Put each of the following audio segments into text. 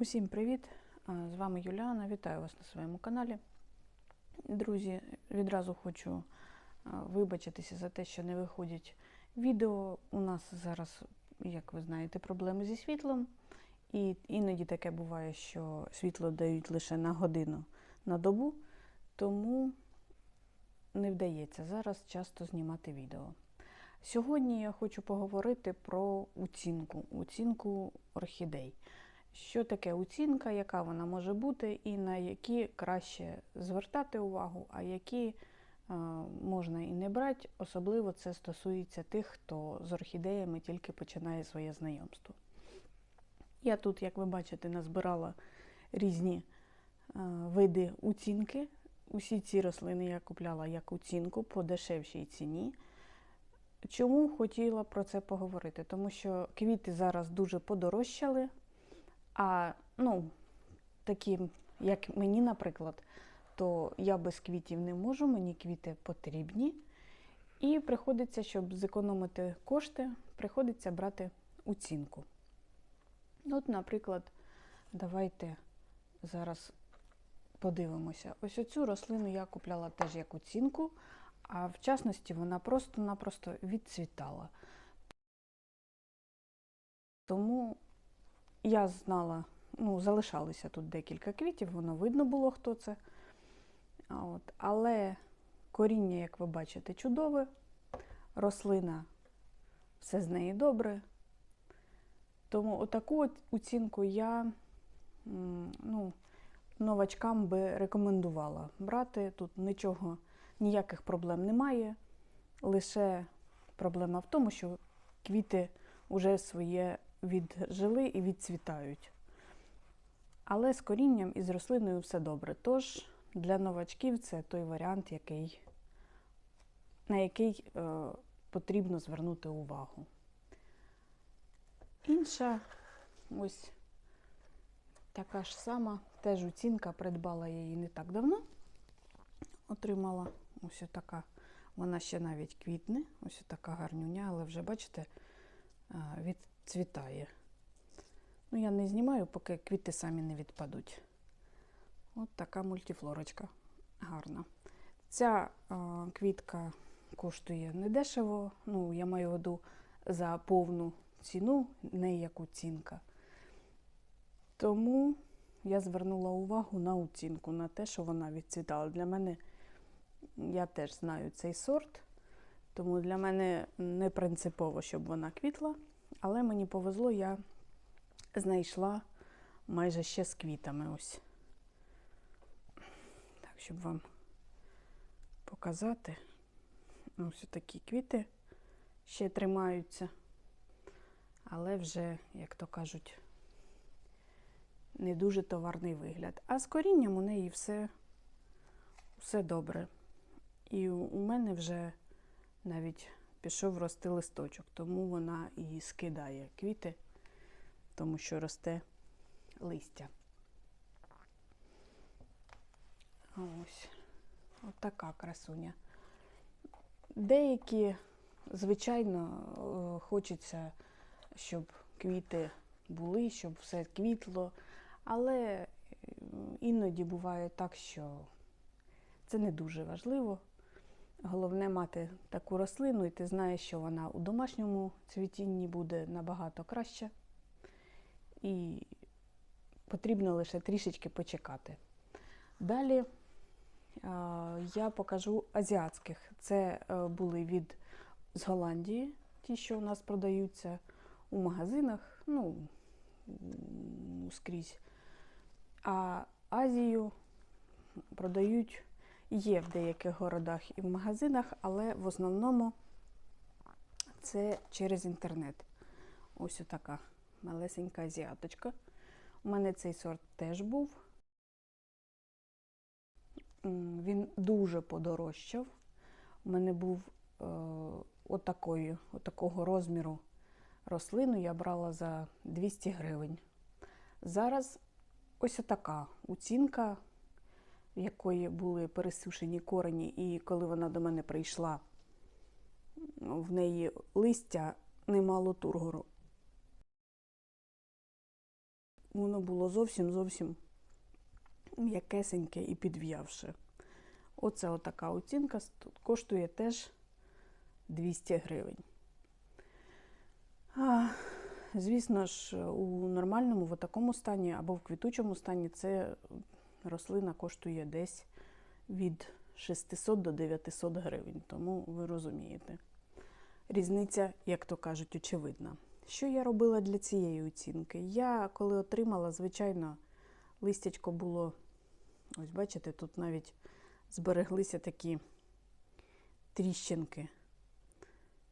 Усім привіт! З вами Юліана. Вітаю вас на своєму каналі. Друзі, відразу хочу вибачитися за те, що не виходять відео. У нас зараз, як ви знаєте, проблеми зі світлом. І іноді таке буває, що світло дають лише на годину на добу, тому не вдається зараз часто знімати відео. Сьогодні я хочу поговорити про оцінку, оцінку орхідей. Що таке оцінка, яка вона може бути, і на які краще звертати увагу, а які е, можна і не брати. Особливо це стосується тих, хто з орхідеями тільки починає своє знайомство. Я тут, як ви бачите, назбирала різні е, види оцінки. Усі ці рослини я купляла як оцінку по дешевшій ціні. Чому хотіла про це поговорити? Тому що квіти зараз дуже подорожчали. А ну, такі, як мені, наприклад, то я без квітів не можу, мені квіти потрібні. І приходиться, щоб зекономити кошти, приходиться брати оцінку. От, наприклад, давайте зараз подивимося. Ось оцю рослину я купляла теж як оцінку, а в частності вона просто-напросто відцвітала. Тому я знала, ну, залишалися тут декілька квітів, воно видно було, хто це. От. Але коріння, як ви бачите, чудове, рослина, все з неї добре. Тому отаку от оцінку я ну, новачкам би рекомендувала брати. Тут нічого, ніяких проблем немає. Лише проблема в тому, що квіти вже своє віджили і відцвітають. Але з корінням і з рослиною все добре. Тож для новачків це той варіант, який, на який е, потрібно звернути увагу. Інша, ось така ж сама, теж оцінка, придбала я її не так давно. Отримала ось така, вона ще навіть квітне, ось така гарнюня, але вже, бачите, відцвітає. Ну, я не знімаю, поки квіти самі не відпадуть. От така мультифлорочка гарна. Ця а, квітка коштує недешево, ну, я маю в за повну ціну, не як оцінка. Тому я звернула увагу на оцінку, на те, що вона відцвітала. Для мене, я теж знаю цей сорт, тому для мене не принципово, щоб вона квітла. Але мені повезло, я знайшла майже ще з квітами. ось. Так, щоб вам показати. Ось такі квіти ще тримаються, але вже, як то кажуть, не дуже товарний вигляд. А з корінням у неї все, все добре. І у мене вже навіть пішов рости листочок, тому вона і скидає квіти, тому що росте листя. Ось така красуня. Деякі, звичайно, е, хочеться, щоб квіти були, щоб все квітло, але іноді буває так, що це не дуже важливо. Головне мати таку рослину, і ти знаєш, що вона у домашньому цвітінні буде набагато краще. І потрібно лише трішечки почекати. Далі я покажу азіатських. Це е, були від з Голландії, ті, що у нас продаються у магазинах, ну, скрізь. А Азію продають Є в деяких городах і в магазинах, але в основному це через інтернет. Ось така малесенька азіаточка. У мене цей сорт теж був. Він дуже подорожчав. У мене був е, отакої, отакого розміру рослину я брала за 200 гривень. Зараз ось така оцінка в якої були пересушені корені, і коли вона до мене прийшла, в неї листя немало тургору. воно було зовсім зовсім м'якесеньке і підв'явше. Оце отака оцінка коштує теж 200 гривень. А, звісно ж, у нормальному, в такому стані або в квітучому стані це рослина коштує десь від 600 до 900 гривень. Тому ви розумієте. Різниця, як то кажуть, очевидна. Що я робила для цієї оцінки? Я коли отримала, звичайно, листячко було, ось бачите, тут навіть збереглися такі тріщинки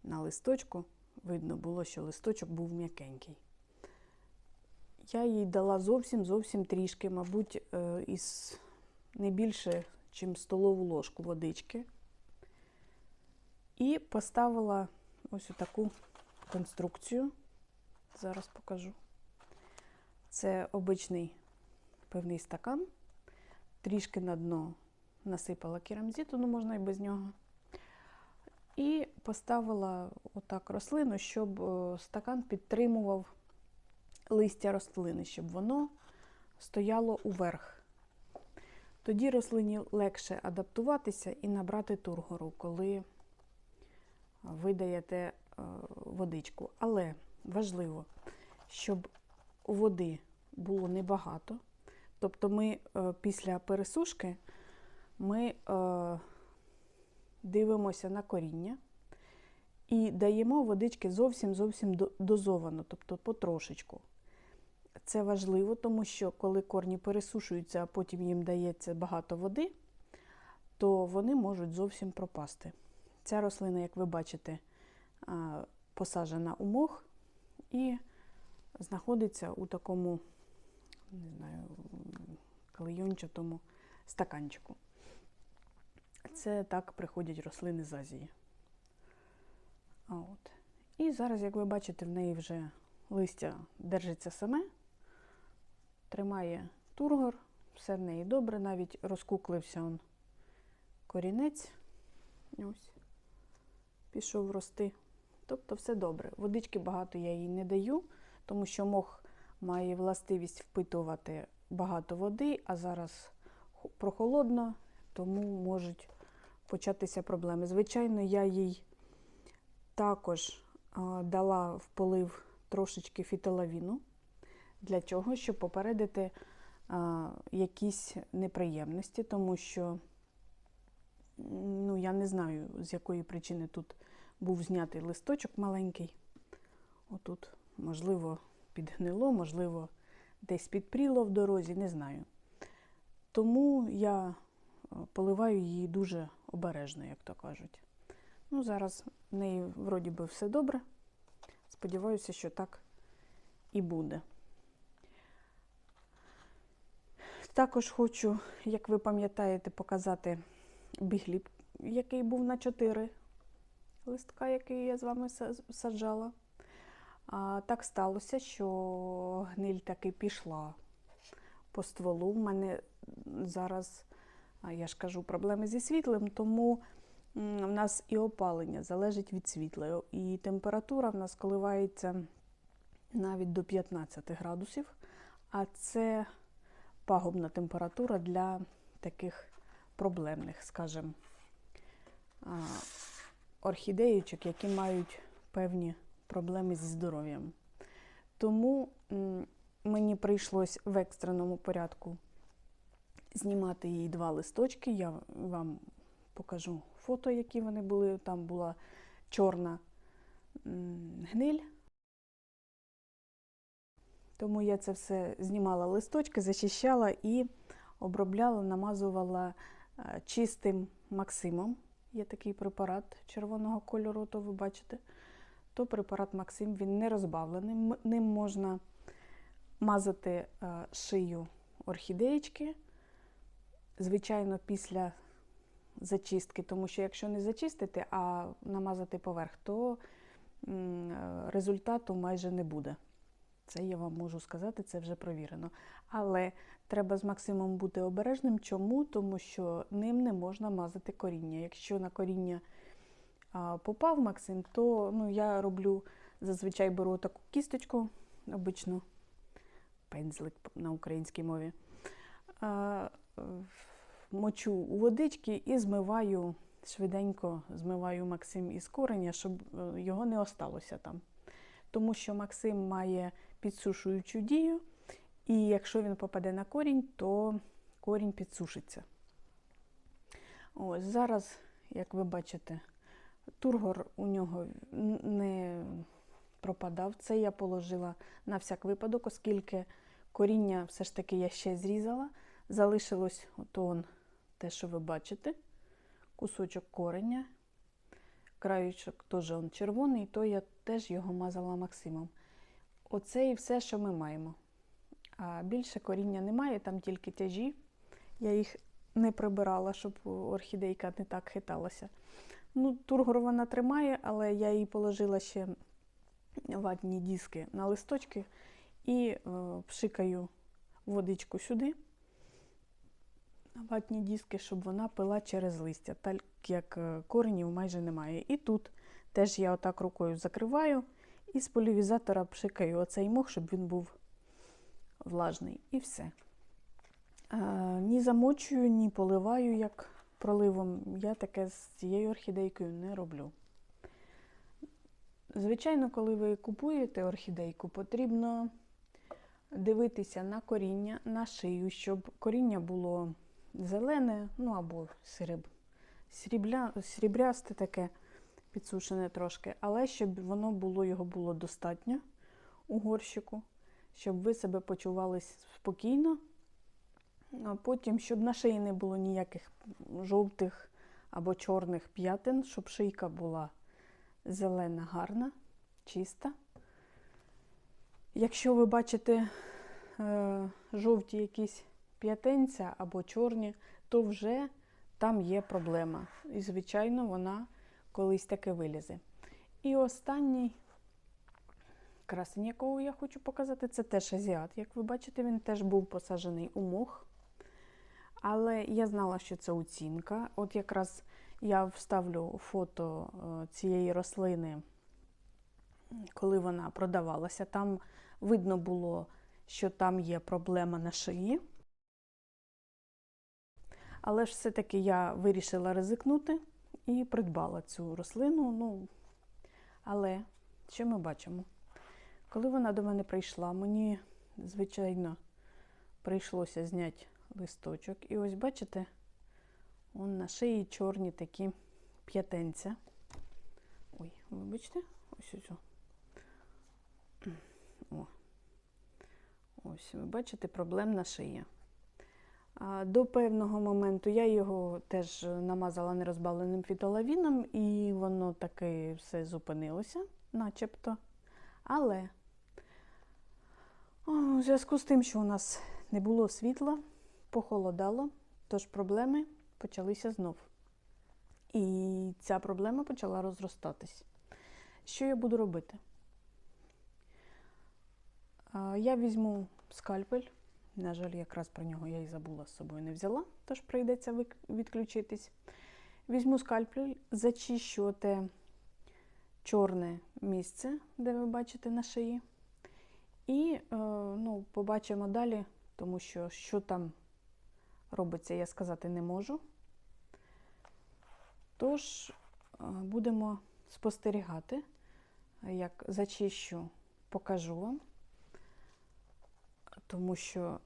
на листочку. Видно було, що листочок був м'якенький. Я їй дала зовсім зовсім трішки, мабуть, е, із не більше, ніж столову ложку водички. І поставила ось таку конструкцію. Зараз покажу. Це обичний певний стакан. Трішки на дно насипала керамзиту, ну можна і без нього. І поставила отак рослину, щоб е, стакан підтримував листя рослини, щоб воно стояло уверх. Тоді рослині легше адаптуватися і набрати тургору, коли ви даєте е, водичку. Але важливо, щоб води було небагато. Тобто ми е, після пересушки ми е, дивимося на коріння і даємо водички зовсім зовсім дозовано, тобто потрошечку. Це важливо, тому що коли корні пересушуються, а потім їм дається багато води, то вони можуть зовсім пропасти. Ця рослина, як ви бачите, посаджена у мох і знаходиться у такому, не знаю, клейончатому стаканчику. Це так приходять рослини з Азії. От. І зараз, як ви бачите, в неї вже листя держиться саме, тримає тургор, все в неї добре, навіть розкуклився он корінець. Ось, пішов рости. Тобто все добре. Водички багато я їй не даю, тому що мох має властивість впитувати багато води, а зараз прохолодно, тому можуть початися проблеми. Звичайно, я їй також дала в полив трошечки фітолавіну. Для чого? Щоб попередити а, якісь неприємності, тому що ну, я не знаю, з якої причини тут був знятий листочок маленький. Отут, можливо, підгнило, можливо, десь підпріло в дорозі, не знаю. Тому я е, поливаю її дуже обережно, як то кажуть. Ну, зараз в неї вроді би все добре. Сподіваюся, що так і буде. Також хочу, як ви пам'ятаєте, показати бігліп, який був на 4 листка, який я з вами саджала. А, так сталося, що гниль таки пішла по стволу. У мене зараз, я ж кажу, проблеми зі світлом, тому в нас і опалення залежить від світла. І температура в нас коливається навіть до 15 градусів, а це пагубна температура для таких проблемних, скажімо, а, орхідеїчок, які мають певні проблеми зі здоров'ям. Тому мені прийшлось в екстреному порядку знімати їй два листочки. Я вам покажу фото, які вони були. Там була чорна гниль. Тому я це все знімала листочки, зачищала і обробляла, намазувала е, чистим Максимом. Є такий препарат червоного кольору, то ви бачите. То препарат Максим, він не розбавлений. Ним можна мазати е, шию орхідеєчки, звичайно, після зачистки, тому що якщо не зачистити, а намазати поверх, то е, результату майже не буде. Це я вам можу сказати, це вже провірено. Але треба з Максимом бути обережним. Чому? Тому що ним не можна мазати коріння. Якщо на коріння попав Максим, то ну, я роблю зазвичай беру таку кісточку, обично пензлик на українській мові. Мочу у водички і змиваю швиденько змиваю Максим із кореня, щоб е, його не осталося там. Тому що Максим має підсушуючу дію, і якщо він попаде на корінь, то корінь підсушиться. Ось зараз, як ви бачите, тургор у нього не пропадав. Це я положила на всяк випадок, оскільки коріння все ж таки я ще зрізала. Залишилось ото он, те, що ви бачите, кусочок кореня. Краючок теж он червоний, то я теж його мазала Максимом. Оце і все, що ми маємо. А більше коріння немає, там тільки тяжі. Я їх не прибирала, щоб орхідейка не так хиталася. Ну, тургор вона тримає, але я їй положила ще ватні диски на листочки і е, пшикаю водичку сюди, на ватні диски, щоб вона пила через листя, так як е, коренів майже немає. І тут теж я отак рукою закриваю і з полівізатора пшикаю оцей мох, щоб він був влажний. І все. Е, ні замочую, ні поливаю, як проливом. Я таке з цією орхідейкою не роблю. Звичайно, коли ви купуєте орхідейку, потрібно дивитися на коріння, на шию, щоб коріння було зелене, ну або сріб, срібля, срібрясте таке, підсушене трошки, але щоб воно було, його було достатньо у горщику, щоб ви себе почували спокійно. А потім, щоб на шиї не було ніяких жовтих або чорних п'ятин, щоб шийка була зелена, гарна, чиста. Якщо ви бачите е, жовті якісь п'ятинця або чорні, то вже там є проблема. І, звичайно, вона колись таки вилізе. І останній красень, якого я хочу показати, це теж азіат. Як ви бачите, він теж був посаджений у мох. Але я знала, що це оцінка. От якраз я вставлю фото е, цієї рослини, коли вона продавалася. Там видно було, що там є проблема на шиї. Але ж все-таки я вирішила ризикнути і придбала цю рослину. Ну, але що ми бачимо? Коли вона до мене прийшла, мені, звичайно, прийшлося зняти листочок. І ось бачите, он на шиї чорні такі п'ятенця. Ой, вибачте, ось ось. О. Ось, ви бачите, проблемна шия. До певного моменту я його теж намазала нерозбавленим фітолавіном, і воно таки все зупинилося, начебто. Але у зв'язку з тим, що у нас не було світла, похолодало, тож проблеми почалися знов. І ця проблема почала розростатись. Що я буду робити? Я візьму скальпель. На жаль, якраз про нього я і забула з собою не взяла, тож прийдеться відключитись. Візьму скальпель, зачищу те чорне місце, де ви бачите на шиї. І е, ну, побачимо далі, тому що що там робиться, я сказати не можу. Тож е, будемо спостерігати, як зачищу, покажу вам, тому що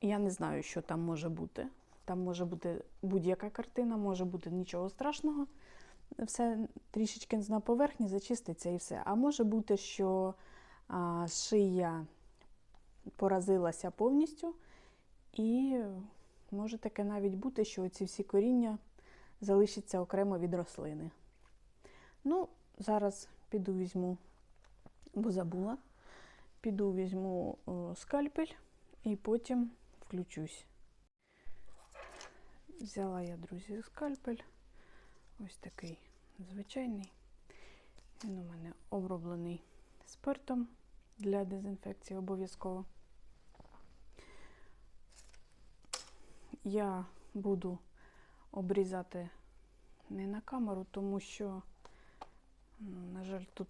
я не знаю, що там може бути. Там може бути будь-яка картина, може бути нічого страшного. Все трішечки на поверхні зачиститься і все. А може бути, що а, шия поразилася повністю, і може таке навіть бути, що ці всі коріння залишаться окремо від рослини. Ну, зараз піду візьму, бо забула, піду візьму скальпель і потім включусь. Взяла я, друзі, скальпель. Ось такий звичайний. Він у мене оброблений спиртом для дезінфекції обов'язково. Я буду обрізати не на камеру, тому що, ну, на жаль, тут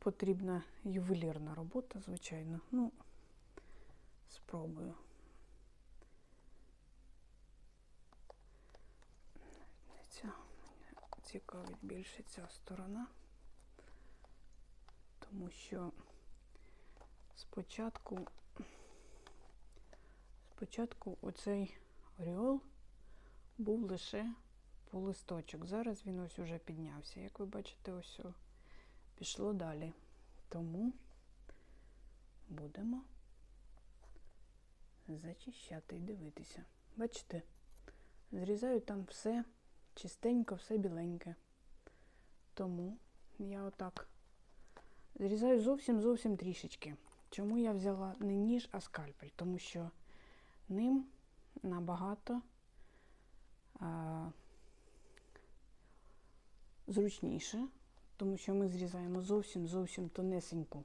потрібна ювелірна робота, звичайно. Ну, Спробую. Ця. Цікавить більше ця сторона, тому що спочатку, спочатку оцей оріол був лише по листочок. Зараз він ось уже піднявся. Як ви бачите, ось о, пішло далі. Тому будемо зачищати і дивитися. Бачите, зрізаю там все чистенько, все біленьке. Тому я отак зрізаю зовсім зовсім трішечки. Чому я взяла не ніж, а скальпель? Тому що ним набагато а, зручніше, тому що ми зрізаємо зовсім зовсім тонесеньку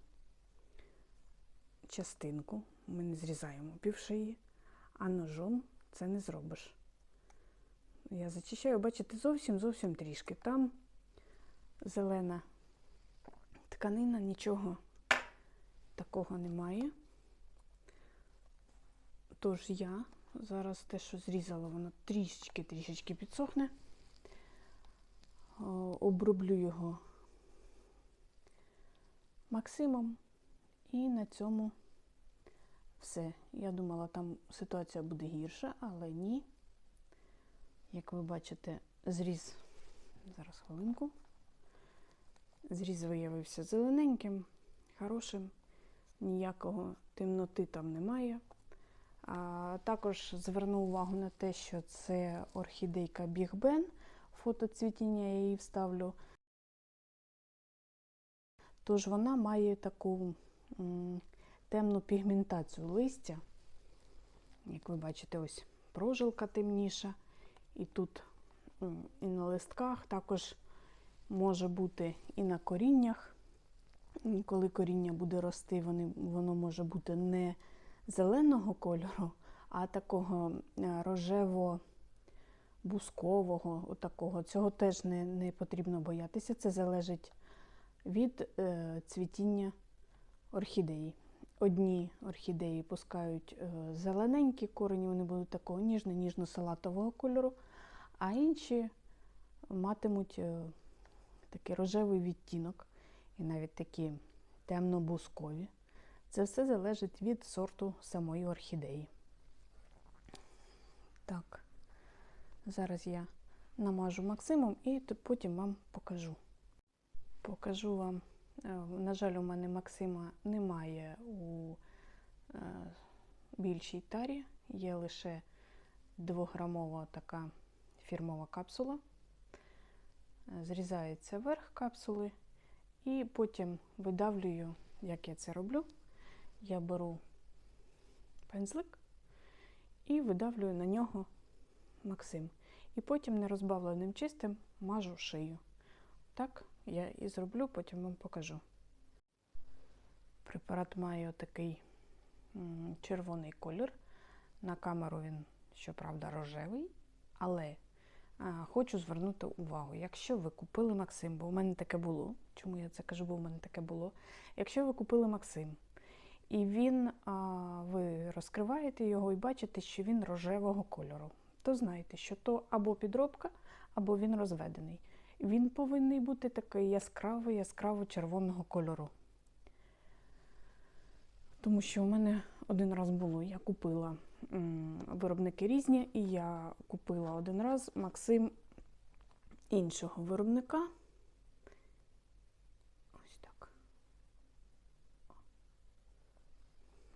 частинку. Ми не зрізаємо півшиї, а ножом це не зробиш. Я зачищаю, бачите, зовсім зовсім трішки. Там зелена тканина, нічого такого немає. Тож я зараз те, що зрізала, воно трішечки-трішечки підсохне. Оброблю його Максимом. І на цьому все. Я думала, там ситуація буде гірша, але ні. Як ви бачите, зріз, зараз хвилинку. Зріз виявився зелененьким, хорошим, ніякого темноти там немає. А, також зверну увагу на те, що це орхідейка Біг Бен. Фото цвітіння я її вставлю. Тож вона має таку темну пігментацію листя. Як ви бачите, ось прожилка темніша. І тут і на листках також може бути і на коріннях. І Коли коріння буде рости, воно може бути не зеленого кольору, а такого е, рожево-бускового. Отакого. Цього теж не, не потрібно боятися. Це залежить від е, цвітіння орхідеї. Одні орхідеї пускають е, зелененькі корені, вони будуть такого ніжно-ніжно-салатового кольору, а інші матимуть е, такий рожевий відтінок і навіть такі темно-бускові. Це все залежить від сорту самої орхідеї. Так, зараз я намажу Максимом і потім вам покажу. Покажу вам. Е, На жаль, у мене Максима немає у е, більшій тарі, є лише 2-грамова така фірмова капсула. Е, Зрізається верх капсули і потім видавлюю, як я це роблю. Я беру пензлик і видавлюю на нього Максим. І потім нерозбавленим чистим мажу шию. Так я і зроблю, потім вам покажу. Препарат має такий червоний колір. На камеру він, щоправда, рожевий, але а, хочу звернути увагу, якщо ви купили Максим, бо у мене таке було. Чому я це кажу, бо у мене таке було. Якщо ви купили Максим, і він, а, ви розкриваєте його і бачите, що він рожевого кольору, то знайте, що то або підробка, або він розведений. Він повинен бути такий яскравий, яскраво червоного кольору. Тому що у мене один раз було, я купила виробники різні, і я купила один раз Максим іншого виробника. Ось так.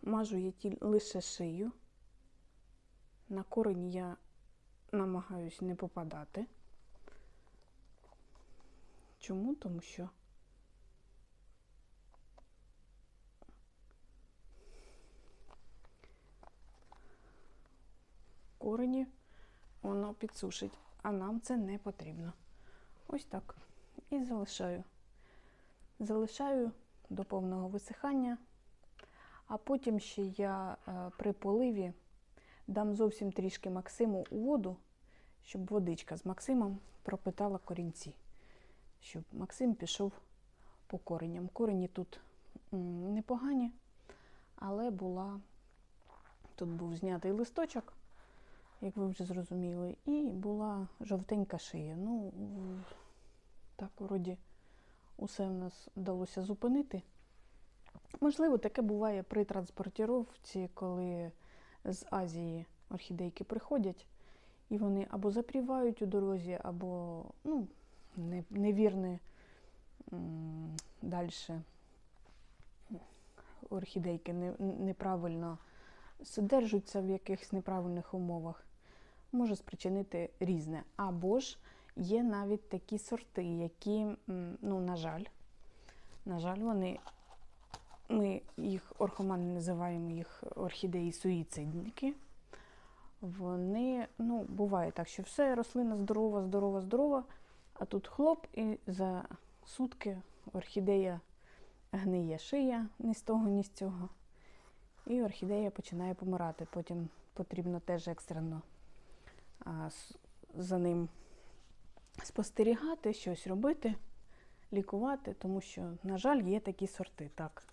Мажу я лише шию. На корені я намагаюсь не попадати. Чому? Тому що корені воно підсушить, а нам це не потрібно. Ось так. І залишаю. Залишаю до повного висихання, а потім ще я е, при поливі дам зовсім трішки Максиму у воду, щоб водичка з Максимом пропитала корінці щоб Максим пішов по кореням. Корені тут непогані, але була Тут був знятий листочок, як ви вже зрозуміли, і була жовтенька шия. Ну, так, вроді, усе в нас вдалося зупинити. Можливо, таке буває при транспортіровці, коли з Азії орхідейки приходять, і вони або запрівають у дорозі, або ну, невірне далі орхідейки неправильно содержуться в якихось неправильних умовах, може спричинити різне. Або ж є навіть такі сорти, які, ну, на жаль, на жаль, вони, ми їх орхомани називаємо їх орхідеї суїцидники. Вони, ну, буває так, що все, рослина здорова, здорова, здорова, а тут хлоп, і за сутки орхідея гниє шия ні з того, ні з цього. І орхідея починає помирати. Потім потрібно теж екстрено а, за ним спостерігати, щось робити, лікувати, тому що, на жаль, є такі сорти. Так.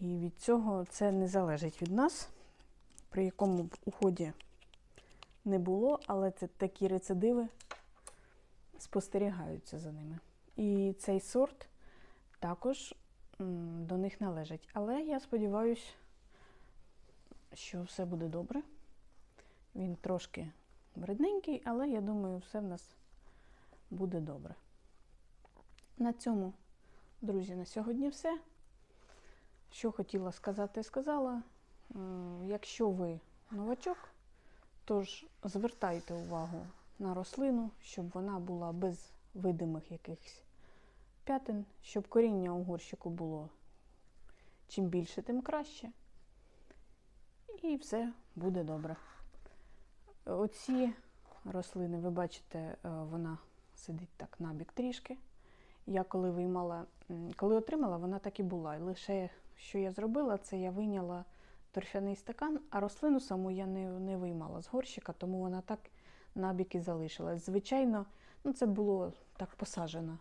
І від цього це не залежить від нас, при якому б уході не було, але це такі рецидиви спостерігаються за ними. І цей сорт також до них належить. Але я сподіваюся, що все буде добре. Він трошки вредненький, але я думаю, все в нас буде добре. На цьому, друзі, на сьогодні все. Що хотіла сказати, сказала. Якщо ви новачок, тож звертайте увагу на рослину, щоб вона була без видимих якихось п'ятин, щоб коріння у горщику було чим більше, тим краще. І все буде добре. Оці рослини, ви бачите, е, вона сидить так набік трішки. Я коли виймала, коли отримала, вона так і була. І лише що я зробила, це я вийняла торфяний стакан, а рослину саму я не, не виймала з горщика, тому вона так набік і залишилась. Звичайно, ну це було так посаджена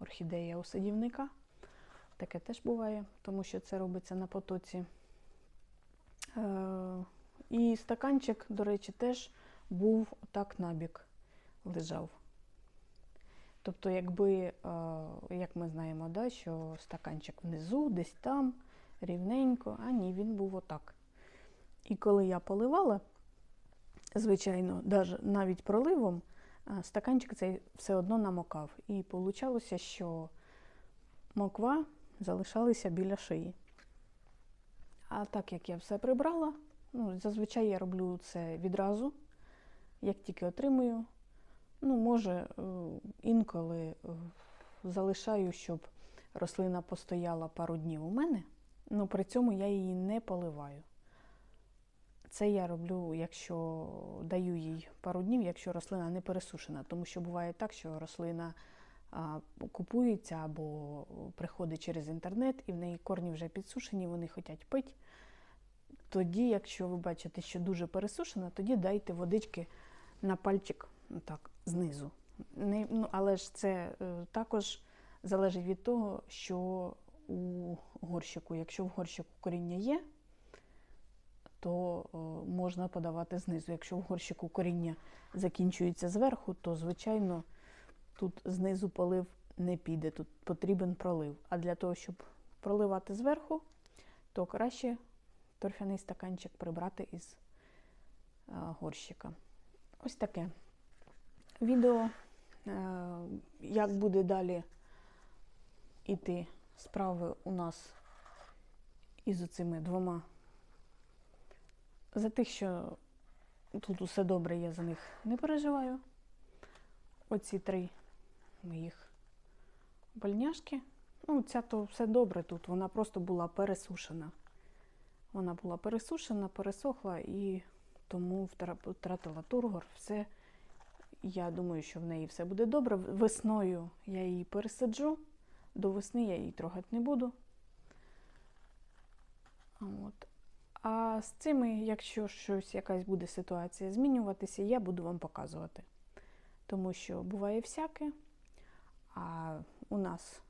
орхідея у садівника. Таке теж буває, тому що це робиться на потоці. Е, і стаканчик, до речі, теж був так набік лежав. Тобто, якби, е, як ми знаємо, да, що стаканчик внизу, десь там, рівненько, а ні, він був отак. І коли я поливала, звичайно, навіть проливом, стаканчик цей все одно намокав. І вийшло, що моква залишалася біля шиї. А так як я все прибрала, ну, зазвичай я роблю це відразу, як тільки отримую. Ну, може, е, інколи е, залишаю, щоб рослина постояла пару днів у мене, але при цьому я її не поливаю. Це я роблю, якщо даю їй пару днів, якщо рослина не пересушена. Тому що буває так, що рослина купується або приходить через інтернет, і в неї корні вже підсушені, вони хочуть пити. Тоді, якщо ви бачите, що дуже пересушена, тоді дайте водички на пальчик так, знизу. Не, ну, але ж це е, також залежить від того, що у горщику, якщо в горщику коріння є, то е, можна подавати знизу. Якщо в горщику коріння закінчується зверху, то, звичайно, тут знизу полив не піде, тут потрібен пролив. А для того, щоб проливати зверху, то краще торфяний стаканчик прибрати із е, горщика. Ось таке відео. Е, Як буде далі іти справи у нас із цими двома. За тих, що тут усе добре, я за них не переживаю. Оці три моїх больняшки. Ну, ця то все добре тут, вона просто була пересушена. Вона була пересушена, пересохла і тому втратила тургор. Все. Я думаю, що в неї все буде добре. Весною я її пересаджу. До весни я її трогати не буду. От. А з цими, якщо щось, якась буде ситуація змінюватися, я буду вам показувати. Тому що буває всяке, а у нас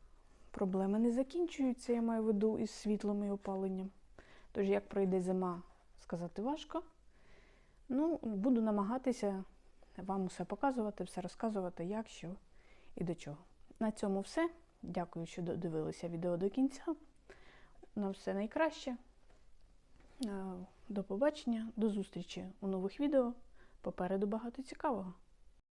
проблеми не закінчуються, я маю в виду із світлом і опаленням. Тож, як пройде зима, сказати важко. Ну, буду намагатися вам усе показувати, все розказувати, як, що і до чого. На цьому все. Дякую, що додивилися відео до кінця. На все найкраще. Е, до побачення, до зустрічі у нових відео. Попереду багато цікавого.